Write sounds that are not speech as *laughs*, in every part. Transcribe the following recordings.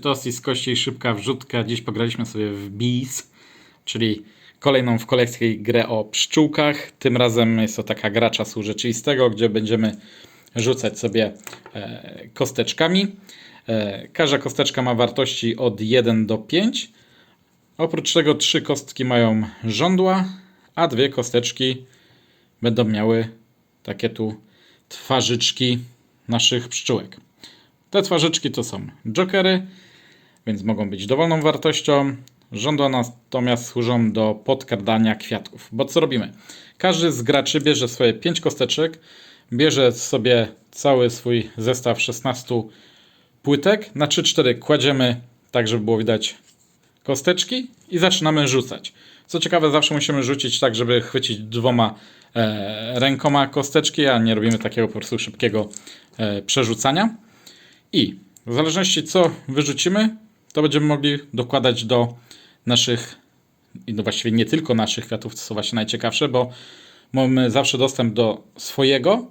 To z kości szybka wrzutka. Dziś pograliśmy sobie w Bees, czyli kolejną w kolekcji grę o pszczółkach. Tym razem jest to taka gra czasu rzeczywistego, gdzie będziemy rzucać sobie e, kosteczkami. E, każda kosteczka ma wartości od 1 do 5. Oprócz tego trzy kostki mają żądła, a dwie kosteczki będą miały takie tu twarzyczki naszych pszczółek. Te twarzyczki to są jokery, więc mogą być dowolną wartością. Żądła natomiast służą do podkradania kwiatków. Bo co robimy? Każdy z graczy bierze swoje 5 kosteczek, bierze sobie cały swój zestaw 16 płytek. Na 3-4 kładziemy tak, żeby było widać kosteczki i zaczynamy rzucać. Co ciekawe, zawsze musimy rzucić tak, żeby chwycić dwoma e, rękoma kosteczki, a nie robimy takiego po prostu szybkiego e, przerzucania. I w zależności co wyrzucimy, to będziemy mogli dokładać do naszych, no właściwie nie tylko naszych kwiatów, co są właśnie najciekawsze, bo mamy zawsze dostęp do swojego,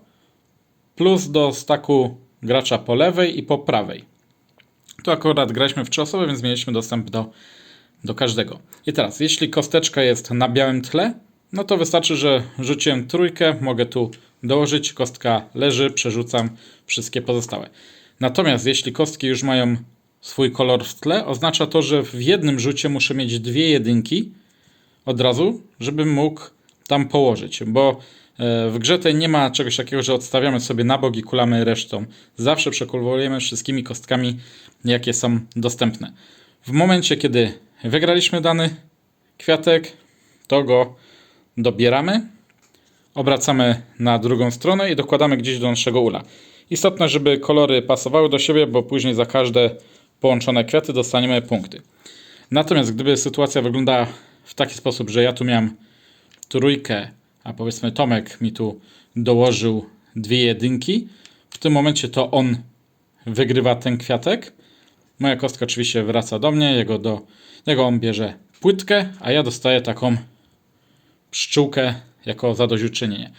plus do staku gracza po lewej i po prawej. Tu akurat graliśmy w trzy osoby, więc mieliśmy dostęp do, do każdego. I teraz, jeśli kosteczka jest na białym tle, no to wystarczy, że rzuciłem trójkę, mogę tu dołożyć, kostka leży, przerzucam wszystkie pozostałe. Natomiast jeśli kostki już mają swój kolor w tle, oznacza to, że w jednym rzucie muszę mieć dwie jedynki od razu, żebym mógł tam położyć, bo e, w grze tej nie ma czegoś takiego, że odstawiamy sobie na bok i kulamy resztą. Zawsze przekulowujemy wszystkimi kostkami, jakie są dostępne. W momencie, kiedy wygraliśmy dany kwiatek, to go dobieramy, obracamy na drugą stronę i dokładamy gdzieś do naszego ula. Istotne, żeby kolory pasowały do siebie, bo później za każde połączone kwiaty dostaniemy punkty. Natomiast gdyby sytuacja wyglądała w taki sposób, że ja tu miałem trójkę, a powiedzmy Tomek mi tu dołożył dwie jedynki, w tym momencie to on wygrywa ten kwiatek. Moja kostka oczywiście wraca do mnie, jego, do, jego on bierze płytkę, a ja dostaję taką pszczółkę jako zadośćuczynienie.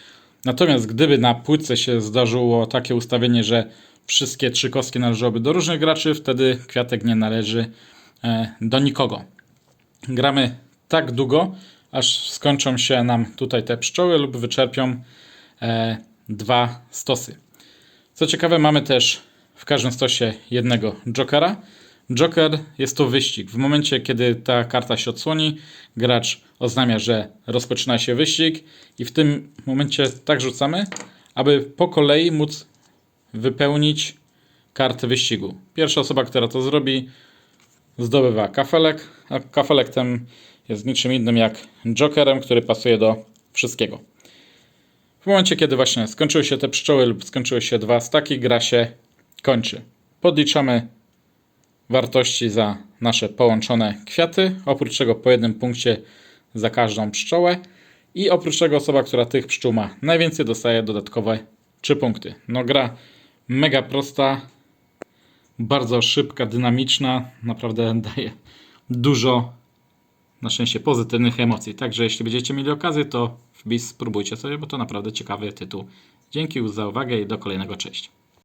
Natomiast gdyby na płytce się zdarzyło takie ustawienie, że wszystkie trzy kostki należałyby do różnych graczy, wtedy kwiatek nie należy e, do nikogo. Gramy tak długo, aż skończą się nam tutaj te pszczoły lub wyczerpią e, dwa stosy. Co ciekawe, mamy też w każdym stosie jednego jokera. Joker jest to wyścig. W momencie, kiedy ta karta się odsłoni, gracz oznamia, że rozpoczyna się wyścig i w tym momencie tak rzucamy, aby po kolei móc wypełnić kartę wyścigu. Pierwsza osoba, która to zrobi, zdobywa kafelek, a kafelek ten jest niczym innym jak jokerem, który pasuje do wszystkiego. W momencie, kiedy właśnie skończyły się te pszczoły lub skończyły się dwa staki, gra się kończy. Podliczamy wartości za nasze połączone kwiaty. Oprócz czego po jednym punkcie za każdą pszczołę. I oprócz tego osoba, która tych pszczół ma najwięcej, dostaje dodatkowe 3 punkty. No gra mega prosta, bardzo szybka, dynamiczna. Naprawdę *laughs* daje dużo, na szczęście, pozytywnych emocji. Także jeśli będziecie mieli okazję, to wbis spróbujcie sobie, bo to naprawdę ciekawy tytuł. Dzięki za uwagę i do kolejnego. Cześć.